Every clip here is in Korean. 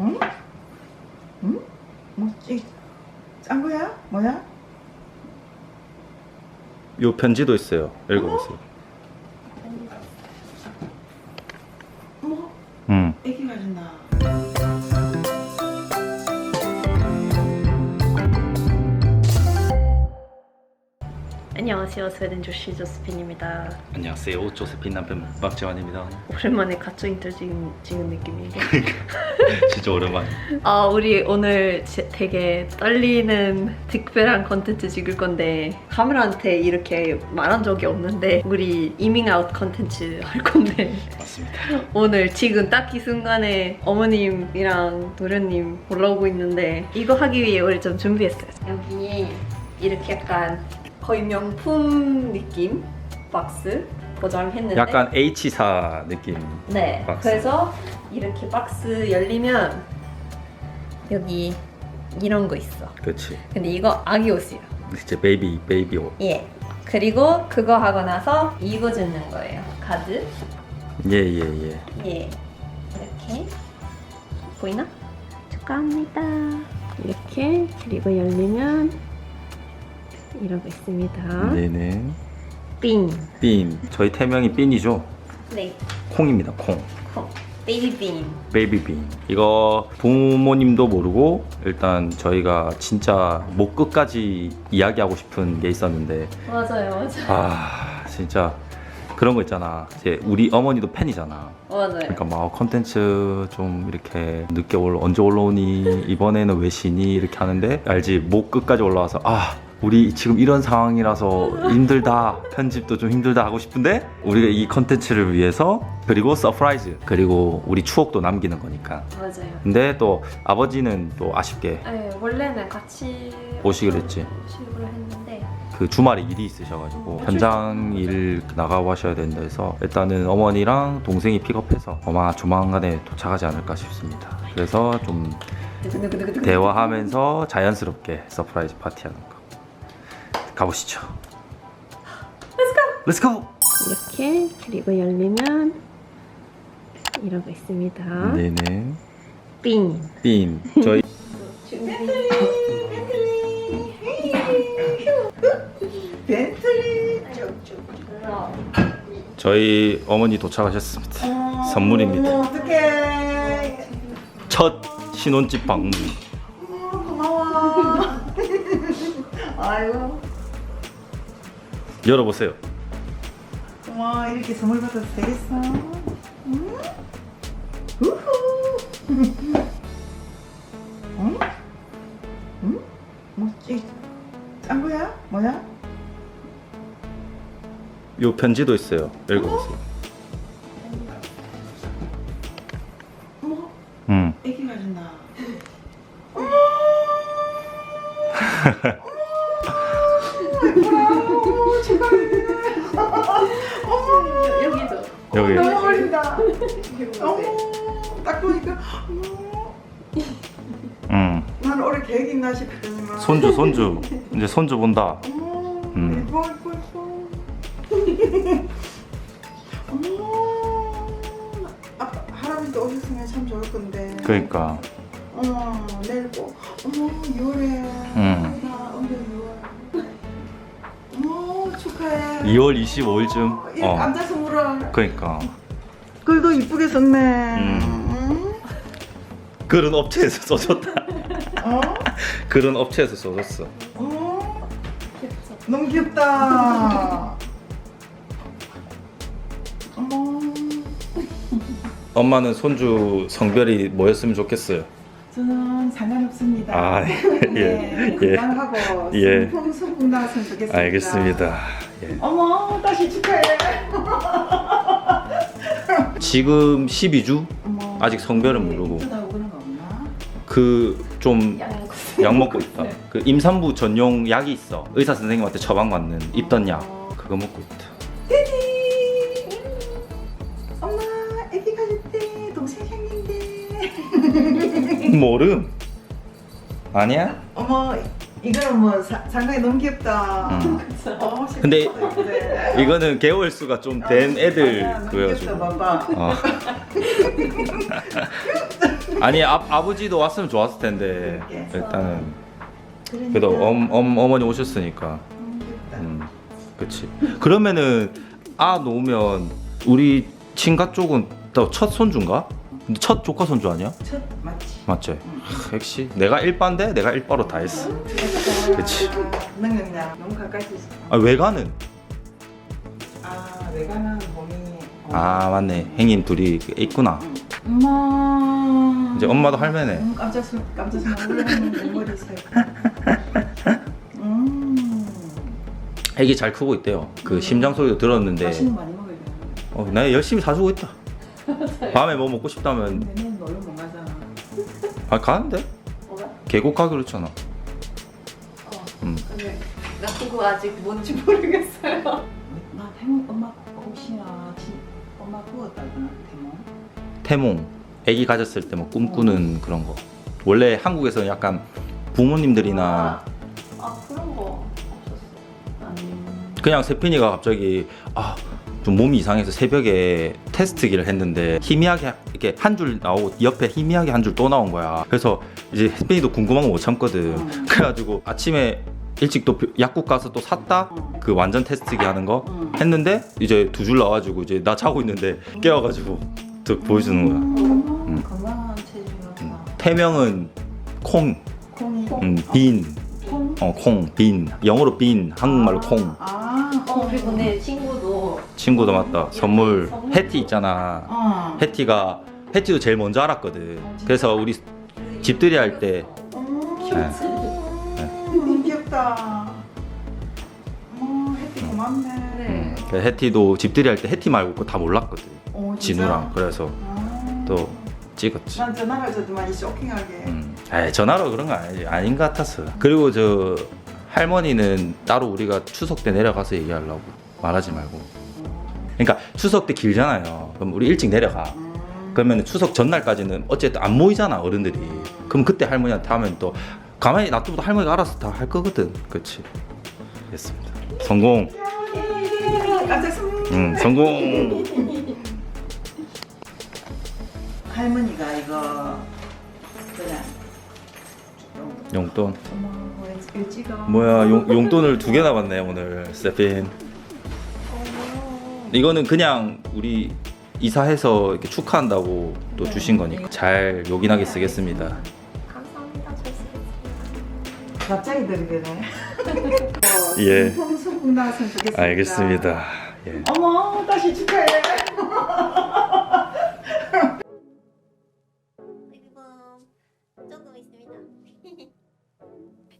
응? 응? 뭐지? 짠 거야? 뭐야? 요 편지도 있어요. 읽어보세요. 안녕하세요. 스웨덴 조시 조스핀입니다. 안녕하세요. 조세핀 남편 박재환입니다. 오랜만에 가짜 인터 찍은, 찍은 느낌인데. 진짜 오랜만. 아, 우리 오늘 제- 되게 떨리는 특별한 컨텐츠 찍을 건데 카메라한테 이렇게 말한 적이 없는데 우리 이밍 아웃 컨텐츠 할 건데 맞습니다. 오늘 지금 딱 이 순간에 어머님이랑 도련님 올라오고 있는데 이거 하기 위해 우리 좀 준비했어요. 여기 이렇게 약간 거의 명품 느낌 박스 포장했는데 약간 H사 느낌. 네. 박스. 그래서 이렇게 박스 열리면 여기 이런 거 있어. 그렇지. 근데 이거 아기 옷이에요. 이제 베이비 베이비 옷. 예. 그리고 그거 하고 나서 이거 주는 거예요. 카드. 예예 예. 예. 이렇게 보이나? 축하합니다. 이렇게 그리고 열리면 이러고 있습니다. 네네. 빈. 빈. 저희 태명이 빈이죠. 네. 콩입니다. 콩. 콩. 베이비 빈. 베이비 빈. 이거 부모님도 모르고 일단 저희가 진짜 목 끝까지 이야기하고 싶은 게 있었는데 맞아요, 맞아요. 아 진짜 그런 거 있잖아. 이제 우리 어머니도 팬이잖아. 맞아요. 그러니까 막 컨텐츠 좀 이렇게 늦게 올라 언제 올라오니 이번에는 왜 쉬니 이렇게 하는데 알지 목 끝까지 올라와서 아 우리 지금 이런 상황이라서 힘들다 편집도 좀 힘들다 하고 싶은데 우리가 이 컨텐츠를 위해서 그리고 서프라이즈 그리고 우리 추억도 남기는 거니까 맞아요. 근데 또 아버지는 또 아쉽게 네, 원래는 같이 오시기로 했지. 오시기로 했는데 그 주말에 일이 있으셔가지고 현장 일 나가고 하셔야 된다 해서 일단은 어머니랑 동생이 픽업해서 아마 조만간에 도착하지 않을까 싶습니다. 그래서 좀 두구두구두구두구. 대화하면서 자연스럽게 서프라이즈 파티하는 거 가보시죠. Let's go. 이렇게 그리고 열리면 이러고 있습니다. 네네. 삥. 빈 저희 벤틀리 쭉쭉 저희 어머니 도착하셨습니다. 선물입니다. 어떡해 첫 신혼집 방문. 어머, 고마워 아이고 열어보세요. 어머 이렇게 선물 받아도 되겠어? 응? 우후 응? 응? 뭐지? 짠 거야? 뭐야? 요 편지도 있어요. 읽어보세요. 어머 음. 애기 가졌나? 여기. 너무 어린다 어머 딱 보니까 음. 난 올해 계획 있나 싶더니만 손주 손주 이제 손주 본다. 어머 음. 예뻐 예뻐 예뻐 어머 아빠 할아버지도 오셨으면 참 좋을 건데 그러니까. 어머 내일 꼭 어머 6월에 음. 2월 25일쯤. 이 어. 남자 선물을 그러니까. 글도 이쁘게 썼네 음. 그런 업체에서 써줬다. 어? 그런 업체에서 써줬어. 어? 너무 귀엽다 어머 엄마는 손주 성별이 뭐였으면 좋겠어요. 저는 상관없습니다 아, 네, 예, 예. 건강하고 예. 성풍 성풍 나왔으면 좋겠습니다 알겠습니다. 예. 어머 다시 축하해 지금 12주? 어머 아직 성별은 모르고. 그런 거 없나? 그 좀 약. 약 먹고 있다. 그 임산부 전용 약이 있어. 의사 선생님한테 처방받는 입던 약. 그거 먹고 있다. 데디 엄마 애기 가질 때 동생 생긴대 모름. 아니야? 어머 이거는 뭐 사, 상당히 너무 귀엽다 음. 어, 근데. 이거는 개월 수가 좀 된 애들 그래가지고. 봐봐 어. 아니 아, 아버지도 왔으면 좋았을 텐데 그러게. 일단은 그러니까. 그래도 엄, 엄, 어머니 오셨으니까 음, 귀엽다. 음 그치 그러면은 아 놓으면 우리 친가 쪽은 또 첫 손주인가? 근데 첫 조카 손주 아니야? 첫 맞지. 맞지? 하, 역시 내가 1반데 내가 1바로 다 했어 그치. 능력량 너무 가까이 있어. 아 외가는? 아 외가는 몸이. 어. 아 맞네 행인 둘이 있구나 엄마. 이제 엄마도 할매네. 음, 깜짝 놀 깜짝 놀라는 머리 색. 음. 애기 잘 크고 있대요 그 심장 소리도 들었는데 맛있는 거 많이 먹어야 돼. 어, 나 열심히 사주고 있다 밤에 뭐 먹고 싶다면 는 놀러 못 가잖 아. 아 가는데? 뭐가? 계곡 가기로 했잖아 어. 음. 근데 나 그거 아직 뭔지 모르겠어요. 나 태몽 엄마 혹시나 진, 엄마 구웠다구나 태몽. 태몽 애기 가졌을 때 뭐 꿈꾸는 그런 거 원래 한국에서는 약간 부모님들이나 아 그런 거 없었어. 아니. 그냥 세핀이가 갑자기 아 좀 몸이 이상해서 새벽에 테스트기를 했는데 희미하게 이렇게 한 줄 나오고 옆에 희미하게 한 줄 또 나온 거야 그래서 이제 세핀이도 궁금한 거 못 참거든 음. 그래가지고 아침에 일찍 또 약국 가서 또 샀다 응. 그 완전 테스트기 하는 거 응. 했는데 이제 두 줄 나와가지고 이제 나 자고 있는데 깨워가지고 또 보여주는 거야 음. 건강한. 태명은 콩, 콩이. 음, 빈, 콩. 어, 콩, 빈. 영어로 빈, 한국말로 콩. 아. 어 그리고 내 친구도 친구도 맞다. 선물. 선물. 해티 있잖아. 어. 해티가 해티도 제일 먼저 알았거든. 그래서 우리 집들이 할때 음, 네. 너무 귀엽다. 어, 햇빛 고맙네. 네. 그 해티도 집들이 할 때 해티 말고 그거 다 몰랐거든. 어, 진짜? 진우랑. 그래서 아. 또 찍었지. 난 전화가 저도 많이 쇼킹하게. 음. 에이, 전화로 그런 거 아니지. 아닌 것 같았어. 그리고 저 할머니는 따로 우리가 추석 때 내려가서 얘기하려고 말하지 말고. 그러니까 추석 때 길잖아요. 그럼 우리 일찍 내려가. 음. 그러면 추석 전날까지는 어쨌든 안 모이잖아 어른들이. 그럼 그때 할머니한테 하면 또 가만히 놔두고도 할머니가 알아서 다 할 거거든. 그렇지. 됐습니다. 성공. 응, 성공. 할머니가 이거 그냥 좀 용돈. 어머 왜 일찍아 뭐야 용, 용돈을 두 개나 받네 오늘 세핀. 이거는 그냥 우리 이사해서 이렇게 축하한다고 또 주신 거니까 잘 요긴하게 쓰겠습니다. 감사합니다. 잘 쓰겠습니다. 갑자기 들리네 예. 풍성풍 나왔으면 좋겠습니다 알겠습니다. 예. 어머 다시 축하해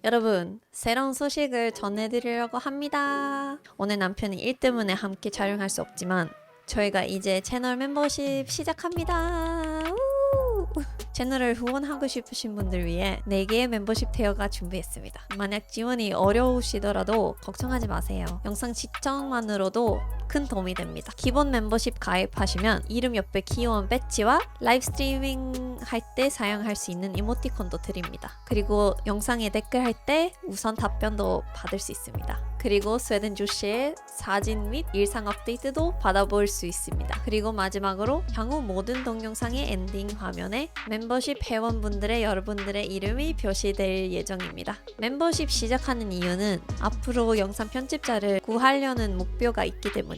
여러분, 새로운 소식을 전해드리려고 합니다. 오늘 남편이 일 때문에 함께 촬영할 수 없지만 저희가 이제 채널 멤버십 시작합니다. 우! 채널을 후원하고 싶으신 분들 위해 4개의 멤버십 티어가 준비했습니다. 만약 지원이 어려우시더라도 걱정하지 마세요. 영상 시청만으로도 큰 도움이 됩니다. 기본 멤버십 가입하시면 이름 옆에 귀여운 배지와 라이브 스트리밍 할 때 사용할 수 있는 이모티콘도 드립니다. 그리고 영상에 댓글 할 때 우선 답변도 받을 수 있습니다. 그리고 스웨덴 조씨의 사진 및 일상 업데이트도 받아볼 수 있습니다. 그리고 마지막으로 향후 모든 동영상의 엔딩 화면에 멤버십 회원분들의 여러분들의 이름이 표시될 예정입니다. 멤버십 시작하는 이유는 앞으로 영상 편집자를 구하려는 목표가 있기 때문입니다.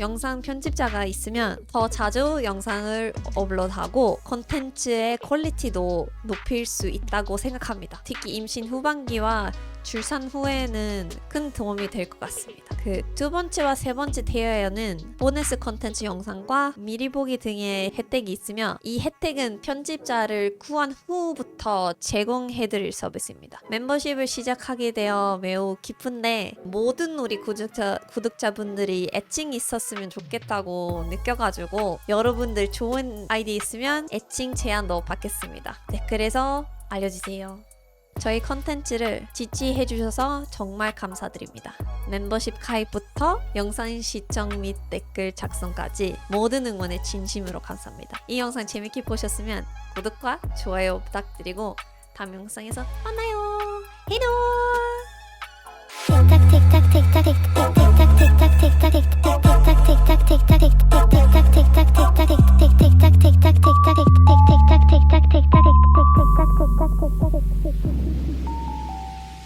영상 편집자가 있으면 더 자주 영상을 업로드하고 콘텐츠의 퀄리티도 높일 수 있다고 생각합니다. 특히 임신 후반기와 출산 후에는 큰 도움이 될 것 같습니다. 그 두 번째와 세 번째 티어에는 보너스 콘텐츠 영상과 미리 보기 등의 혜택이 있으며 이 혜택은 편집자를 구한 후부터 제공해드릴 서비스입니다. 멤버십을 시작하게 되어 매우 기쁜데 모든 우리 구독자 구독자분들이 애칭 있었으면 좋겠다고 느껴가지고 여러분들 좋은 아이디 있으면 애칭 제안도 받겠습니다. 댓글에서 알려주세요. 저희 컨텐츠를 지지해 주셔서 정말 감사드립니다. 멤버십 가입부터 영상 시청 및 댓글 작성까지 모든 응원에 진심으로 감사합니다. 이 영상 재밌게 보셨으면 구독과 좋아요 부탁드리고 다음 영상에서 만나요. 히노!